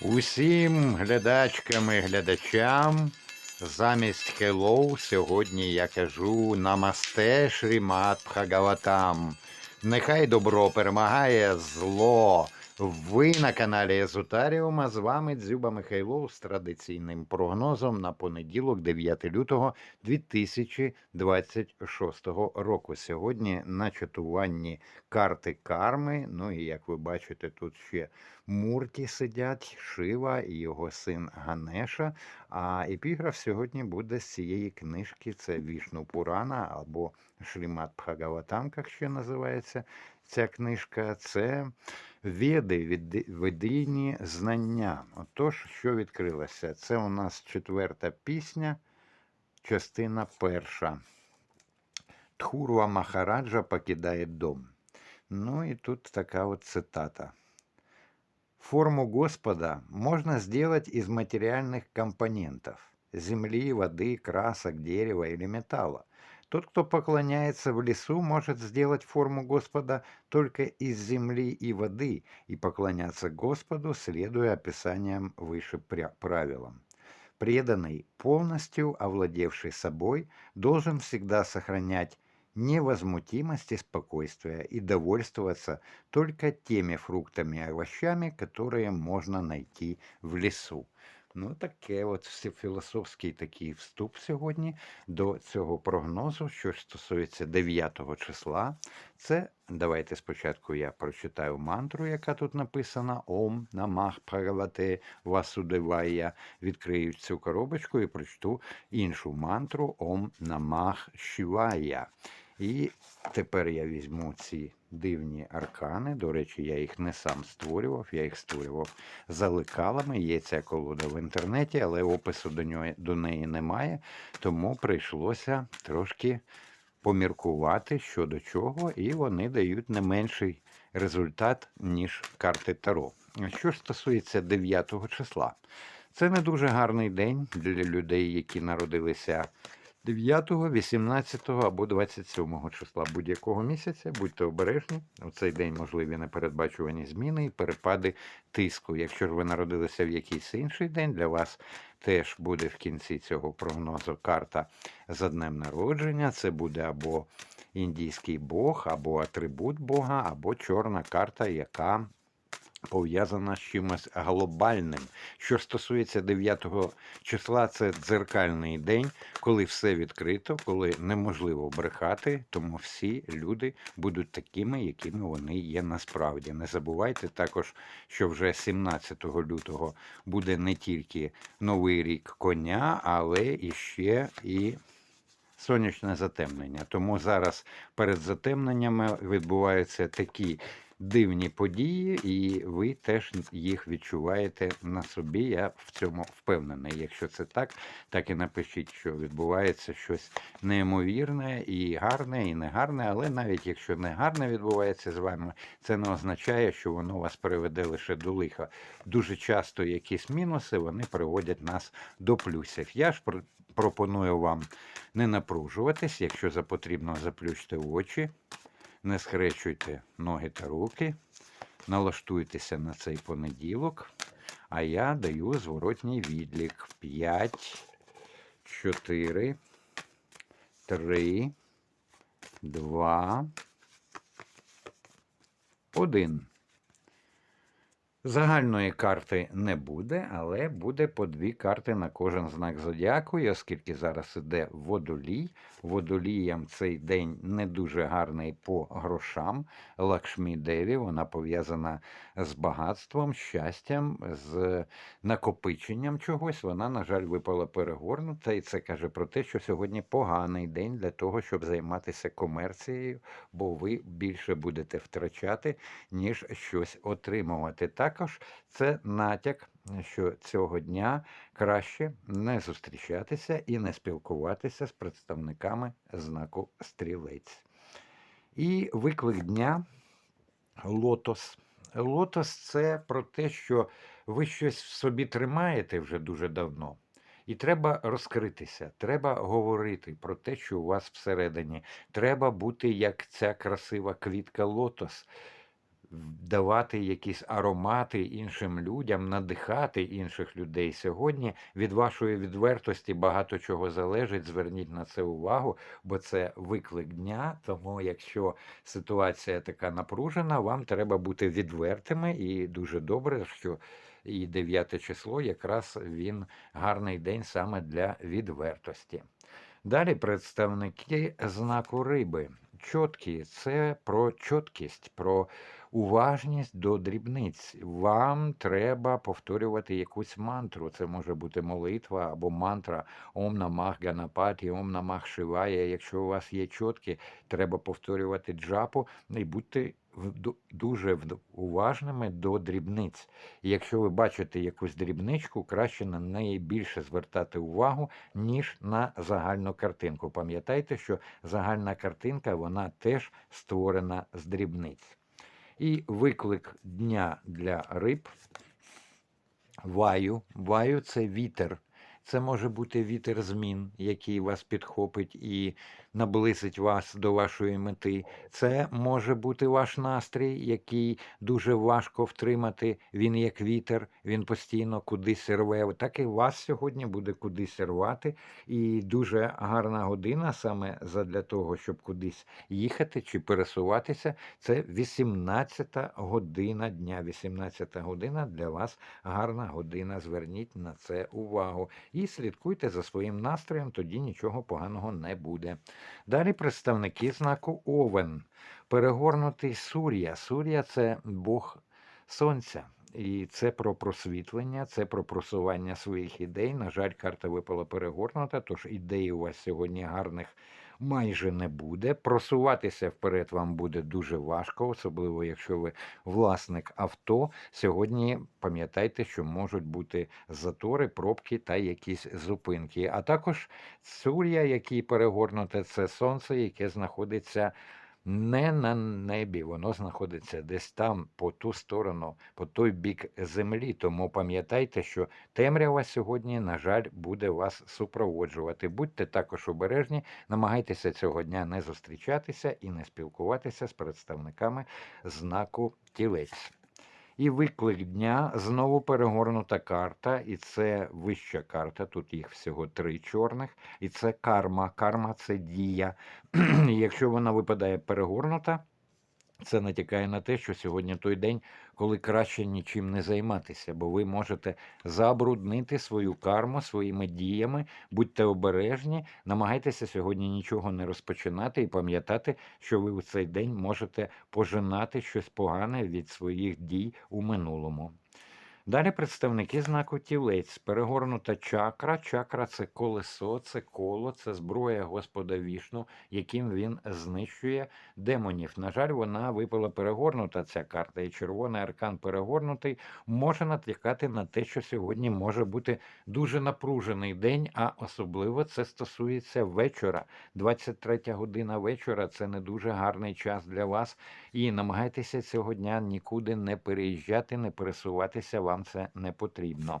Усім глядачкам і глядачам замість хеллоу сьогодні я кажу Намасте Шрімат Бхагаватам. Нехай добро перемагає зло. Ви на каналі Езотаріум, а з вами Дзюба Михайлов з традиційним прогнозом на понеділок, 9 лютого 2026 року. Сьогодні на чатуванні карти карми. Ну і як ви бачите, тут ще Мурті сидять, Шива і його син Ганеша. А епіграф сьогодні буде з цієї книжки: це Вішну Пурана або Шрімат Бхагаватам, як ще називається ця книжка. Це Веди, ведійні знання. Отож, що відкрилося? Це у нас четверта пісня, частина перша. Тхурва Махараджа покидає дом. Ну і тут така от цитата. Форму Господа можно сделать из материальных компонентов – земли, воды, красок, дерева или металла. Тот, кто поклоняется в лесу, может сделать форму Господа только из земли и воды и поклоняться Господу, следуя описаниям выше правилам. Преданный, полностью овладевший собой, должен всегда сохранять невозмутимость и спокойствие и довольствоваться только теми фруктами и овощами, которые можно найти в лісу. Ну, таке от філософський такий вступ сьогодні до цього прогнозу, що стосується 9 числа. Це давайте спочатку я прочитаю мантру, яка тут написана Ом Намах Бхагавате Васудевая. Відкрию цю коробочку і прочту іншу мантру Ом Намах Шивая. І тепер я візьму ці дивні аркани. До речі, я їх не сам створював, я їх створював за лекалами. Є ця колода в інтернеті, але опису до, нього, до неї немає. Тому прийшлося трошки поміркувати що до чого, і вони дають не менший результат, ніж карти Таро. Що ж стосується 9 числа, це не дуже гарний день для людей, які народилися 9, 18 або 27 числа будь-якого місяця. Будьте обережні. У цей день можливі непередбачувані зміни і перепади тиску. Якщо ж ви народилися в якийсь інший день, для вас теж буде в кінці цього прогнозу карта за днем народження. Це буде або індійський бог, або атрибут Бога, або чорна карта, яка пов'язана з чимось глобальним. Що стосується 9 числа, це дзеркальний день, коли все відкрито, коли неможливо брехати, тому всі люди будуть такими, якими вони є насправді. Не забувайте також, що вже 17 лютого буде не тільки новий рік коня, але і ще і сонячне затемнення. Тому зараз перед затемненнями відбуваються такі дивні події, і ви теж їх відчуваєте на собі. Я в цьому впевнений. Якщо це так, так і напишіть, що відбувається щось неймовірне і гарне, і негарне. Але навіть якщо не гарне відбувається з вами, це не означає, що воно вас приведе лише до лиха. Дуже часто якісь мінуси вони приводять нас до плюсів. Я ж про- пропоную вам не напружуватись, якщо за потрібно, заплющте очі, не схрещуйте ноги та руки, налаштуйтеся на цей понеділок, а я даю зворотній відлік. 5, 4, 3, 2, 1. Загальної карти не буде, але буде по дві карти на кожен знак зодіаку. І оскільки зараз іде водолій, водоліям цей день не дуже гарний по грошам. Лакшмі Деві, вона пов'язана з багатством, щастям, з накопиченням чогось. Вона, на жаль, випала перегорнута, і це каже про те, що сьогодні поганий день для того, щоб займатися комерцією, бо ви більше будете втрачати, ніж щось отримувати. Також це натяк, що цього дня краще не зустрічатися і не спілкуватися з представниками знаку стрілець. І виклик дня лотос. Лотос це про те, що ви щось в собі тримаєте вже дуже давно. І треба розкритися, треба говорити про те, що у вас всередині. Треба бути як ця красива квітка лотос, давати якісь аромати іншим людям, надихати інших людей. Сьогодні від вашої відвертості багато чого залежить. Зверніть на це увагу, бо це виклик дня. Тому, якщо ситуація така напружена, вам треба бути відвертими і дуже добре, що і 9 число якраз він гарний день саме для відвертості. Далі представники знаку риби. Чоткі це про чіткість, про уважність до дрібниць. Вам треба повторювати якусь мантру. Це може бути молитва або мантра Ом намах Ганапаті, Ом намах Шивая. Якщо у вас є чотки, треба повторювати джапу і будьте в- дуже уважними до дрібниць. Якщо ви бачите якусь дрібничку, краще на неї більше звертати увагу, ніж на загальну картинку. Пам'ятайте, що загальна картинка вона теж створена з дрібниць. І виклик дня для риб. Ваю. Ваю це вітер. Це може бути вітер змін, який вас підхопить і наблизить вас до вашої мети. Це може бути ваш настрій, який дуже важко втримати. Він як вітер, він постійно кудись рве. Так і вас сьогодні буде кудись рвати. І дуже гарна година саме задля того, щоб кудись їхати чи пересуватися. Це 18 година дня. 18 година для вас гарна година. Зверніть на це увагу. І слідкуйте за своїм настроєм, тоді нічого поганого не буде. Далі представники знаку Овен. Перегорнутий Сур'я. Сур'я це Бог Сонця. І це про просвітлення, це про просування своїх ідей. На жаль, карта випала перегорнута, тож ідей у вас сьогодні гарних майже не буде. Просуватися вперед вам буде дуже важко, особливо якщо ви власник авто. Сьогодні пам'ятайте, що можуть бути затори, пробки та якісь зупинки. А також Сур'я, який перегорнуте, це сонце, яке знаходиться. Не на небі, воно знаходиться десь там, по ту сторону, по той бік землі. Тому пам'ятайте, що темрява сьогодні, на жаль, буде вас супроводжувати. Будьте також обережні, намагайтеся цього дня не зустрічатися і не спілкуватися з представниками знаку тілець. І виклик дня знову перегорнута карта, і це вища карта. Тут їх всього три чорних, і це карма. Карма це дія. Якщо вона випадає перегорнута, це натякає на те, що сьогодні той день, коли краще нічим не займатися, бо ви можете забруднити свою карму своїми діями. Будьте обережні, намагайтеся сьогодні нічого не розпочинати і пам'ятати, що ви у цей день можете пожинати щось погане від своїх дій у минулому. Далі представники знаку тілець, перегорнута чакра. Чакра це колесо, це коло, це зброя Господа Вішну, яким він знищує демонів. На жаль, вона випала перегорнута ця карта, і червоний аркан перегорнутий може натякати на те, що сьогодні може бути дуже напружений день, а особливо це стосується вечора. 23 година вечора це не дуже гарний час для вас. І намагайтеся цього дня нікуди не переїжджати, не пересуватися. Вам це не потрібно.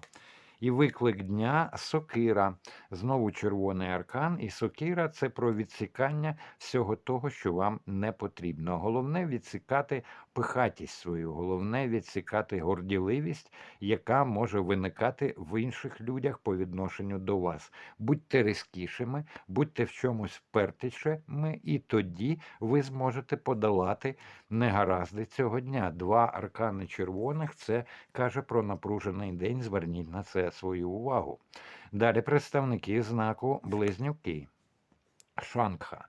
І виклик дня сокира. Знову червоний аркан. І сокира це про відсікання всього того, що вам не потрібно. Головне відсікати пихатість свою, головне відсікати горділивість, яка може виникати в інших людях по відношенню до вас. Будьте різкішими, будьте в чомусь впертішими, і тоді ви зможете подолати негаразди цього дня. Два аркани червоних це каже про напружений день. Зверніть на це свою увагу. Далі представники знаку Близнюки. Шангха.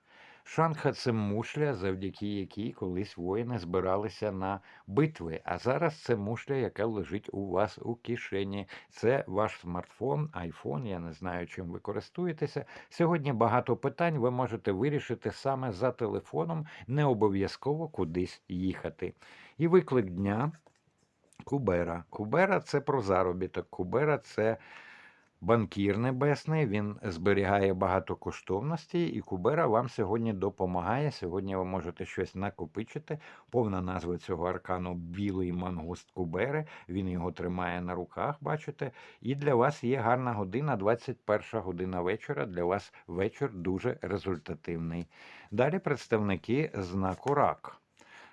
Шангха це мушля, завдяки якій колись воїни збиралися на битви. А зараз це мушля, яка лежить у вас у кишені. Це ваш смартфон, айфон. Я не знаю, чим ви користуєтеся. Сьогодні багато питань ви можете вирішити саме за телефоном, не обов'язково кудись їхати. І виклик дня. Кубера. Кубера це про заробіток. Кубера це банкір небесний. Він зберігає багато коштовностей, і Кубера вам сьогодні допомагає. Сьогодні ви можете щось накопичити. Повна назва цього аркану білий мангуст Кубери. Він його тримає на руках, бачите. І для вас є гарна година, 21 година вечора. Для вас вечір дуже результативний. Далі представники знаку рак.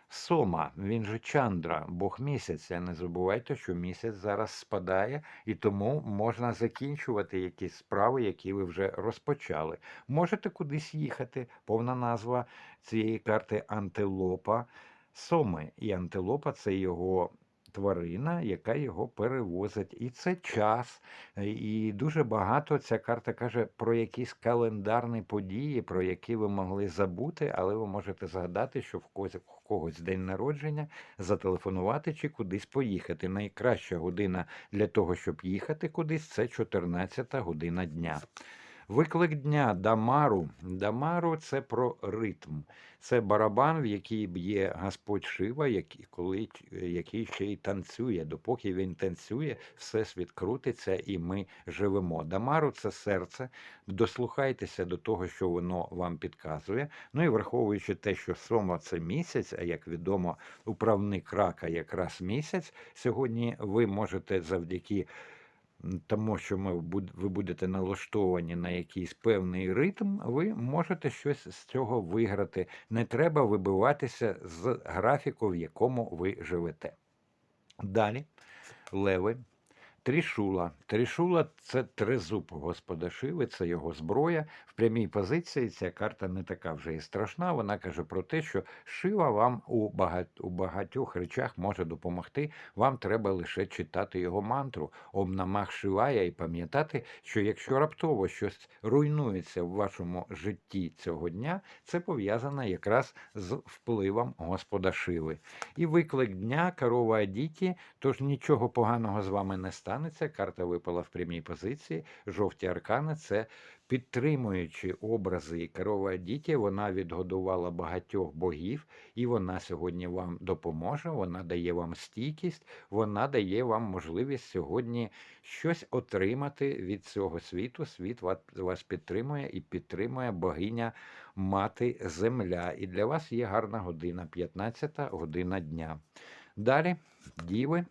Сома, він же Чандра, Бог місяця. Не забувайте, що місяць зараз спадає, і тому можна закінчувати якісь справи, які ви вже розпочали. Можете кудись їхати. Повна назва цієї карти антилопа Соми. І антилопа це його тварина, яка його перевозить. І це час. Е, І дуже багато ця карта каже про якісь календарні події, про які ви могли забути, але ви можете згадати, що в когось, в когось день народження, зателефонувати чи кудись поїхати. Найкраща година для того, щоб їхати кудись, це 14 година дня. Виклик дня Дамару. Дамару це про ритм. Це барабан, в який б'є Господь Шива, який, коли, який ще й танцює. Допоки він танцює, всесвіт крутиться і ми живемо. Дамару це серце. Дослухайтеся до того, що воно вам підказує. Ну і враховуючи те, що сома це місяць, а як відомо, управник рака якраз місяць. Сьогодні ви можете завдяки тому, що ми ви будете налаштовані на якийсь певний ритм, ви можете щось з цього виграти. Не треба вибиватися з графіку, в якому ви живете. Далі, леви. Трішула. Трішула це тризуб Господа Шиви, це його зброя. Прямій позиції ця карта не така вже і страшна. Вона каже про те, що Шива вам у, у багатьох речах може допомогти. Вам треба лише читати його мантру Ом намах Шивая і пам'ятати, що якщо раптово щось руйнується в вашому житті цього дня, це пов'язано якраз з впливом Господа Шиви. І виклик дня корова Адіті, тож нічого поганого з вами не станеться. Карта випала в прямій позиції. Жовті аркани це підтримуючі образи і Адіті. Вона відгодувала багатьох богів, і вона сьогодні вам допоможе. Вона дає вам стійкість, вона дає вам можливість сьогодні щось отримати від цього світу. Світ вас підтримує і підтримує богиня Мати Земля. І для вас є гарна година, 15 година дня. Далі, діви.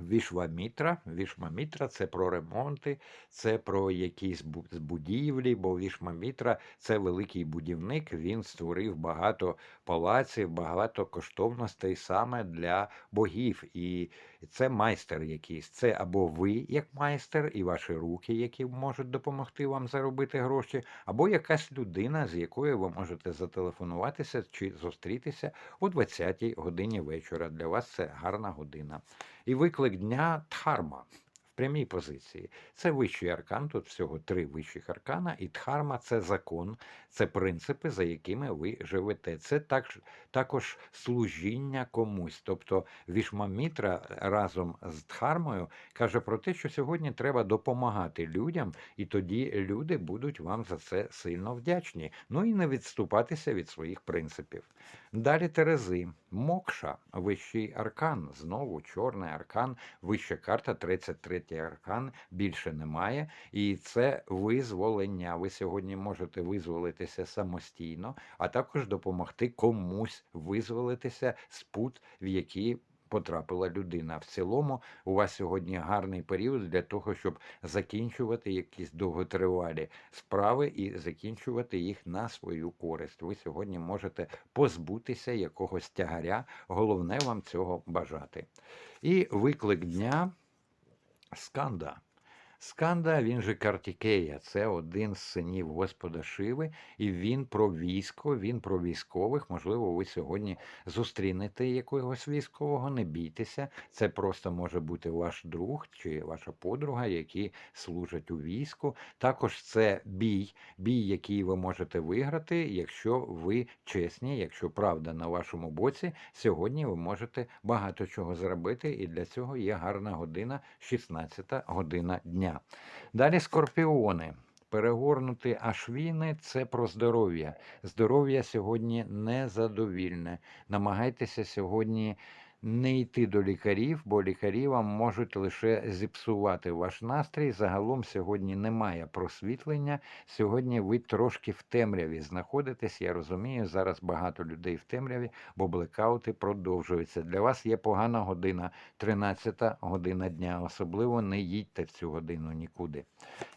Вішвамітра. Вішмамітра це про ремонти, це про якісь будівлі, бо Вішмамітра це великий будівник. Він створив багато палаців, багато коштовностей саме для богів. І це майстер якийсь. Це або ви як майстер, і ваші руки, які можуть допомогти вам заробити гроші, або якась людина, з якою ви можете зателефонуватися чи зустрітися о 20-й годині вечора. Для вас це гарна година. І виклик дня Дхарма в прямій позиції. Це вищий аркан, тут всього три вищих аркана, і Дхарма це закон, це принципи, за якими ви живете. Це так, також служіння комусь. Тобто Вішмамітра разом з Дхармою каже про те, що сьогодні треба допомагати людям, і тоді люди будуть вам за це сильно вдячні. Ну і не відступатися від своїх принципів. Далі Терези, Мокша, вищий аркан. Знову чорний аркан, вища карта, 33 аркан, більше немає. І це визволення. Ви сьогодні можете визволитися самостійно, а також допомогти комусь визволитися з пут, в які потрапила людина. В цілому у вас сьогодні гарний період для того, щоб закінчувати якісь довготривалі справи і закінчувати їх на свою користь. Ви сьогодні можете позбутися якогось тягаря. Головне вам цього бажати. І виклик дня Сканда. Сканда, він же Картікея, це один з синів Господа Шиви, і він про військо, він про військових. Можливо, ви сьогодні зустрінете якогось військового, не бійтеся. Це просто може бути ваш друг чи ваша подруга, які служать у війську. Також це бій, бій, який ви можете виграти, якщо ви чесні, якщо правда на вашому боці. Сьогодні ви можете багато чого зробити, і для цього є гарна година, 16 година дня. Далі скорпіони. Перегорнути ашвіни це про здоров'я. Здоров'я сьогодні незадовільне. Намагайтеся сьогодні не йти до лікарів, бо лікарі вам можуть лише зіпсувати ваш настрій. Загалом сьогодні немає просвітлення. Сьогодні ви трошки в темряві знаходитесь. Я розумію, зараз багато людей в темряві, бо блекаути продовжуються. Для вас є погана година, 13 година дня. Особливо не їдьте в цю годину нікуди.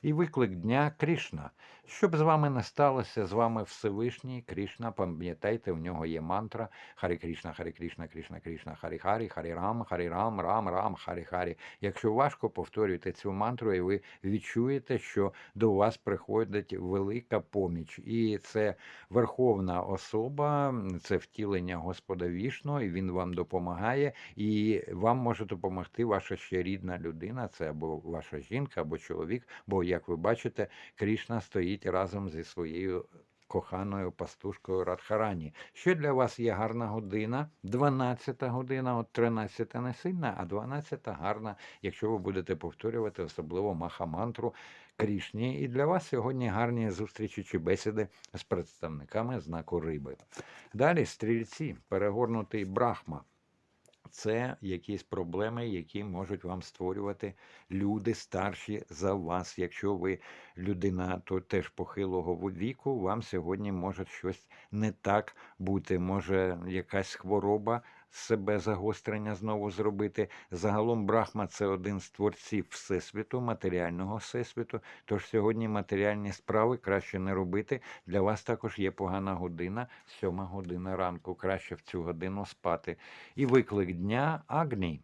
І виклик дня Крішна. Щоб з вами не сталося, з вами Всевишній Крішна, пам'ятайте, у нього є мантра Харі Крішна, Харі Крішна, Крішна, Крішна, Харі Харі, Харі Рам, Харі Рам, Рам, Рам, Харі Харі. Якщо важко, повторюйте цю мантру, і ви відчуєте, що до вас приходить велика поміч. І це верховна особа, це втілення Господа Вішну, і він вам допомагає, і вам може допомогти ваша ще рідна людина, це або ваша жінка, або чоловік. Бо, як ви бачите, Крішна стоїть разом зі своєю коханою пастушкою Радхарані. Що для вас є гарна година? 12 година, от 13 не сильна, а 12 гарна, якщо ви будете повторювати особливо махамантру Крішні. І для вас сьогодні гарні зустрічі чи бесіди з представниками знаку риби. Далі стрільці, перегорнутий брахма. Це якісь проблеми, які можуть вам створювати люди старші за вас. Якщо ви людина, то теж похилого віку, вам сьогодні може щось не так бути. Може якась хвороба себе загострення знову зробити. Загалом Брахма це один з творців всесвіту, матеріального всесвіту. Тож сьогодні матеріальні справи краще не робити. Для вас також є погана година, сьома година ранку. Краще в цю годину спати. І виклик дня Агні.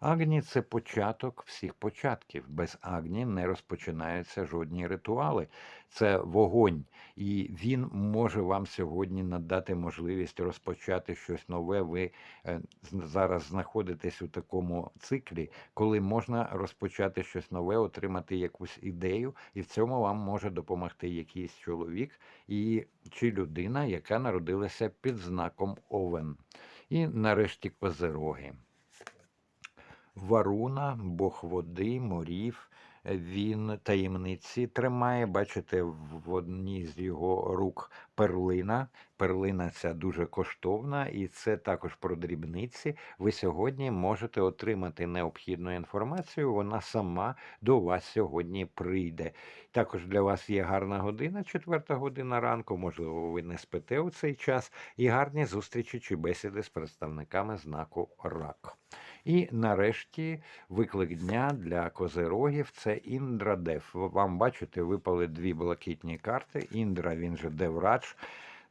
Агні це початок всіх початків. Без агні не розпочинаються жодні ритуали. Це вогонь, і він може вам сьогодні надати можливість розпочати щось нове. Ви е, зараз знаходитесь у такому циклі, коли можна розпочати щось нове, отримати якусь ідею, і в цьому вам може допомогти якийсь чоловік і чи людина, яка народилася під знаком Овен. І нарешті козероги. Варуна, Бог води, морів. Він таємниці тримає. Бачите, в одній з його рук перлина. Перлина ця дуже коштовна, і це також про дрібниці. Ви сьогодні можете отримати необхідну інформацію. Вона сама до вас сьогодні прийде. Також для вас є гарна година, четверта година ранку. Можливо, ви не спите у цей час, і гарні зустрічі чи бесіди з представниками знаку РАК. І нарешті виклик дня для козирогів це Індра-Дев. Вам бачите, випали дві блакитні карти. Індра, він же Деврадж,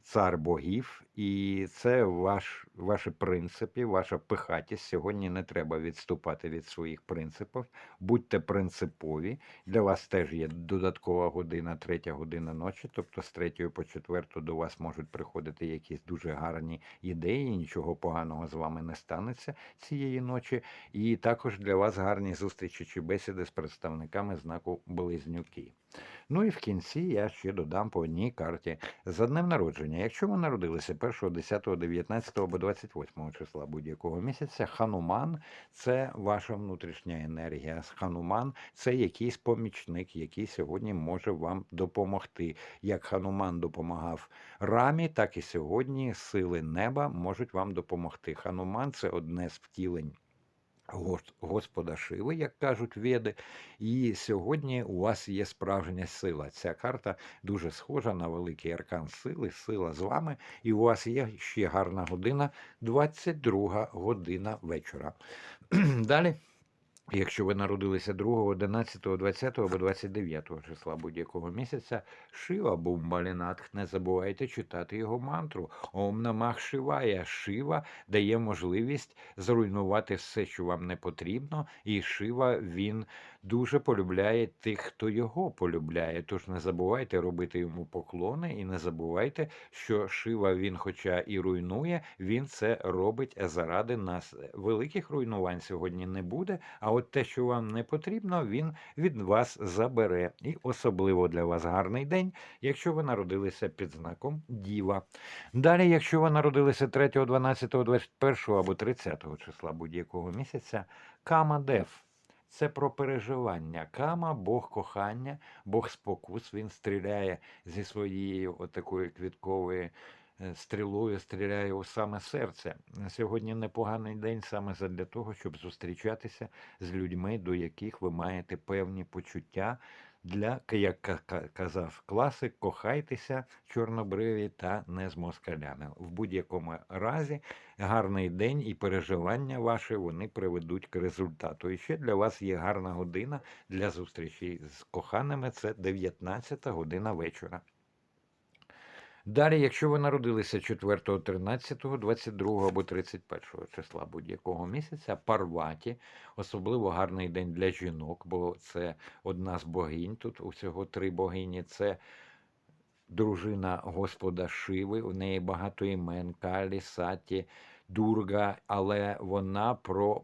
цар богів, і це ваш, ваші принципи, ваша пихатість. Сьогодні не треба відступати від своїх принципів. Будьте принципові. Для вас теж є додаткова година, третя година ночі, тобто з третьої по четверту до вас можуть приходити якісь дуже гарні ідеї. Нічого поганого з вами не станеться цієї ночі. І також для вас гарні зустрічі чи бесіди з представниками знаку Близнюки. Ну і в кінці я ще додам по одній карті за днем народження. Якщо ви народилися 1, 10, 19 або 28 числа будь-якого місяця, хануман це ваша внутрішня енергія. Хануман це якийсь помічник, який сьогодні може вам допомогти. Як хануман допомагав рамі, так і сьогодні сили неба можуть вам допомогти. Хануман це одне з втілень. Гос- Господа Шиви, як кажуть веди, і сьогодні у вас є справжня сила. Ця карта дуже схожа на великий аркан сили, сила з вами, і у вас є ще гарна година, 22 година вечора. Далі. Якщо ви народилися 2, 11, 20 або 29 числа будь-якого місяця, Шива Бумбалінатх, не забувайте читати його мантру. Ом намах Шивая. Шива дає можливість зруйнувати все, що вам не потрібно, і Шива він дуже полюбляє тих, хто його полюбляє. Тож не забувайте робити йому поклони, і не забувайте, що Шива він, хоча і руйнує, він це робить заради нас. Великих руйнувань сьогодні не буде. А от те, що вам не потрібно, він від вас забере. І особливо для вас гарний день, якщо ви народилися під знаком Діва. Далі, якщо ви народилися 3, 12, 21 або 30 числа будь-якого місяця, Кама Дев. Це про переживання. Кама, Бог кохання, Бог спокус. Він стріляє зі своєю отакої квіткової е, стрілою стріляє у саме серце. Сьогодні непоганий день саме для того, щоб зустрічатися з людьми, до яких ви маєте певні почуття. Для, як ка- ка- казав класик, кохайтеся чорнобриві та не з москалями. В будь-якому разі гарний день і переживання ваші вони приведуть к результату. І ще для вас є гарна година для зустрічі з коханими. Це 19 година вечора. Далі, якщо ви народилися 4, 13, 22 або 31 числа будь-якого місяця, Парваті, особливо гарний день для жінок, бо це одна з богинь. Тут усього три богині. Це дружина Господа Шиви, у неї багато імен, Калі, Саті, Дурга, але вона про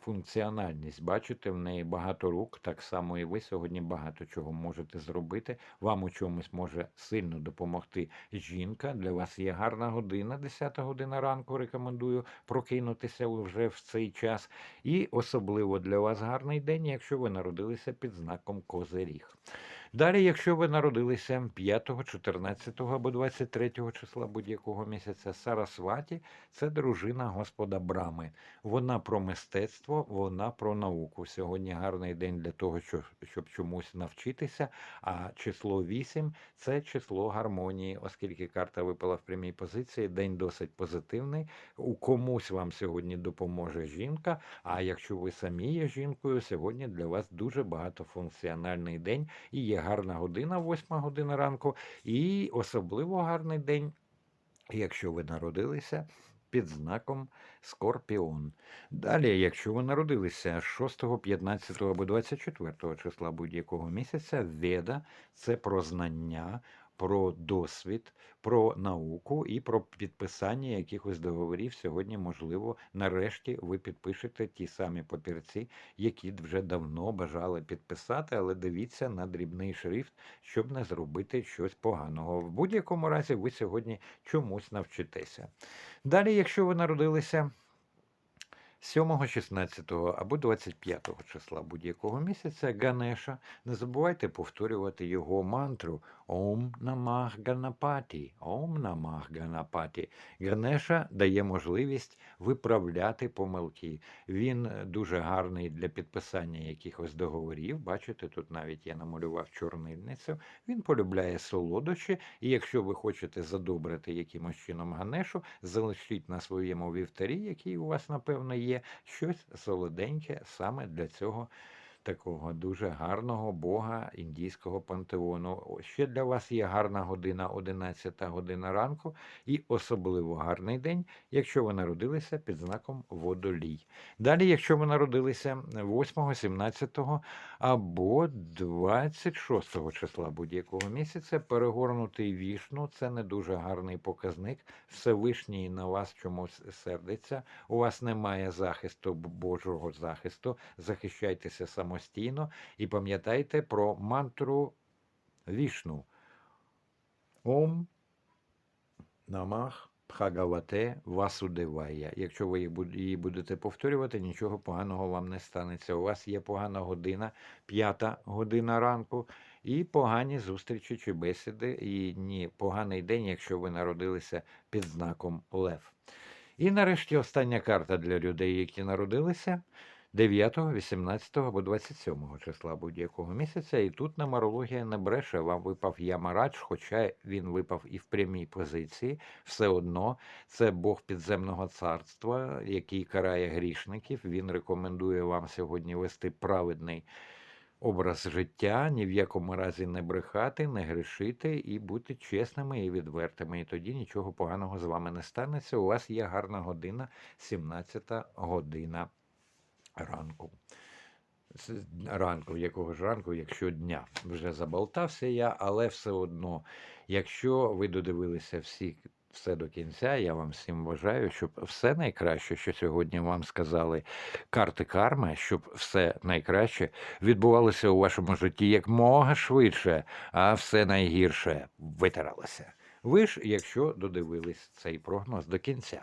багатофункціональність. Бачите, в неї багато рук, так само і ви сьогодні багато чого можете зробити. Вам у чомусь може сильно допомогти жінка. Для вас є гарна година, 10 година ранку. Рекомендую прокинутися вже в цей час. І особливо для вас гарний день, якщо ви народилися під знаком Козиріг. Далі, якщо ви народилися 5, 14 або 23 числа будь-якого місяця, Сарасваті це дружина Господа Брами. Вона про мистецтво, вона про науку. Сьогодні гарний день для того, щоб, чомусь навчитися. А число 8 – це число гармонії, оскільки карта випала в прямій позиції. День досить позитивний. У комусь вам сьогодні допоможе жінка. А якщо ви самі є жінкою, сьогодні для вас дуже багатофункціональний день і є гарна година, 8 година ранку, і особливо гарний день, якщо ви народилися під знаком Скорпіон. Далі, якщо ви народилися 6, 15 або 24 числа будь-якого місяця, Веда це про знання, про досвід, про науку і про підписання якихось договорів. Сьогодні, можливо, нарешті ви підпишете ті самі папірці, які вже давно бажали підписати, але дивіться на дрібний шрифт, щоб не зробити щось поганого. В будь-якому разі ви сьогодні чомусь навчитеся. Далі, якщо ви народилися 7, 16 або 25 числа будь-якого місяця Ганеша, не забувайте повторювати його мантру Ом Намах Ганапаті. Ом Намах Ганапаті. Ганеша дає можливість виправляти помилки. Він е, дуже гарний для підписання якихось договорів. Бачите, тут навіть я намалював чорнильницю. Він полюбляє солодощі, і якщо ви хочете задобрити якимось чином Ганешу, залишіть на своєму вівтарі, який у вас, напевно, є, щось солоденьке саме для цього такого дуже гарного бога індійського пантеону. Ще для вас є гарна година, 11 година ранку, і особливо гарний день, якщо ви народилися під знаком водолій. Далі, якщо ви народилися 8, 17 або 26 числа будь-якого місяця, перегорнутий вішну це не дуже гарний показник. Всевишній на вас чомусь сердиться. У вас немає захисту Божого захисту. Захищайтеся самостійно і пам'ятайте про мантру вішну. Ом Намах Бхагавате Васудевая. Якщо ви її будете повторювати, нічого поганого вам не станеться. У вас є погана година, п'ята година ранку, і погані зустрічі чи бесіди, і ні, поганий день, якщо ви народилися під знаком Лев. І нарешті остання карта для людей, які народилися 9, 18 або 27 числа будь-якого місяця. І тут нумерологія не бреше. Вам випав Ямарадж, хоча він випав і в прямій позиції. Все одно це Бог підземного царства, який карає грішників. Він рекомендує вам сьогодні вести праведний образ життя, ні в якому разі не брехати, не грішити і бути чесними і відвертими. І тоді нічого поганого з вами не станеться. У вас є гарна година, 17 година ранку. Ранку, якого ж ранку, якщо дня. Вже заболтався я, але все одно, якщо ви додивилися всі все до кінця, я вам всім бажаю, щоб все найкраще, що сьогодні вам сказали карти карми, щоб все найкраще відбувалося у вашому житті якмога швидше, а все найгірше витиралося. Ви ж, якщо додивились цей прогноз до кінця.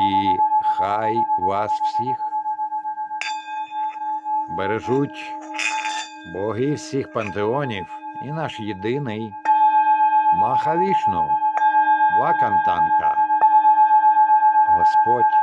І хай вас всіх бережуть боги всіх пантеонів і наш єдиний Махавішну, Вакантанка. Господь